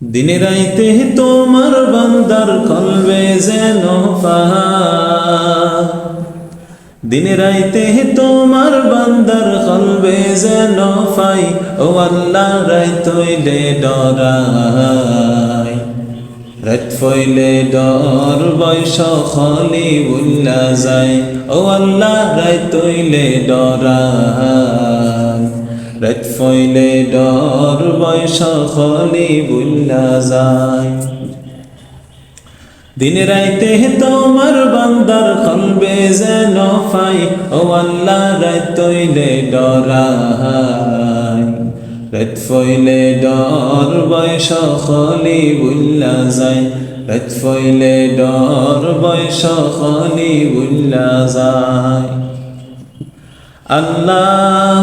দিনে রাইতে তোমার বান্দার কলবে যেন দিনে রাইতে তোমার বান্দার কলবে যেন পাই। ও আল্লাহ রাইতইলে ডরাই। রাত ফইলে ডর বয়স খলি উল্লা যায়। ও আল্লাহ রাইতইলে ডরাই। রাত ফইলে ডর বয়স খলি উল্লা যায়। দিন রাইতে তোমার বান্দার কলবে যেন পাই, ও আল্লাহ রাইতইলে ডরাই রাত ফইলে ডর বয়স খলি বুল্লা যায়, রাত ফইলে ডর বয়স খলি বুল্লা যায়। আল্লাহ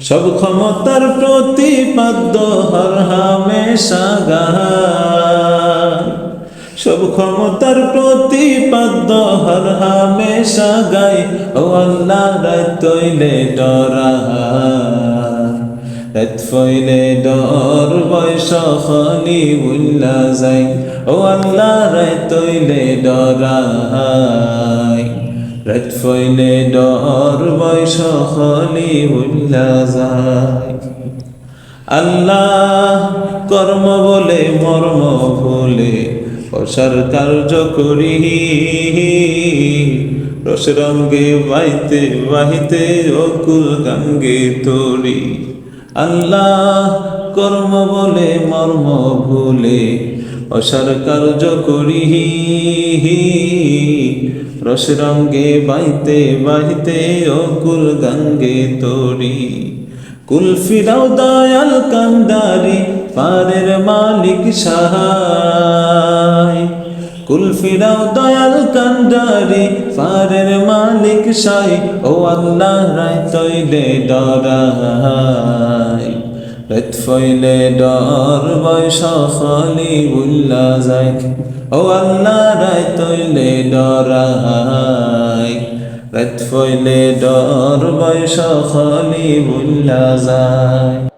সব ক্ষমতার প্রতিপাদ্য হর হামেশা সব ক্ষমতার প্রতিপাদ্য হর হামেশা গাই, ও আল্লাহ রাত তৈলে ডরা রাত ফইলে ডর বয়স খলি উল্লা যাই, ও আল্লাহ রাত তৈলে ডরাই রাত ডর খলি উল্লা যায় আল্লাহ কর্ম বলে, মর্ম বলে অসার কার্য করি। রস রঙ্গে, বাইতে বাহিতে, অকুল গাঙ্গে তরি। আল্লাহ কর্ম বলে, মর্ম ভুলে, অসার কার্য করি রস রঙ্গে বাইতে বাহিতে অকুল গাঙ্গে তরি। কুল ফিরাও দয়াল কান্দারি পারের মালিক সাহায় কুল ফিরাও দয়াল কান্দারি পারের মালিক সাই, ও আল্লাহ রায় তৈলে ডরাই। রাত ডর বয়স খালি উল্লা যায়, ও আল্লাহ রায় তৈলে ডরাই। রাত ফইলে ডর বয়স খালি বুল্লা যায়।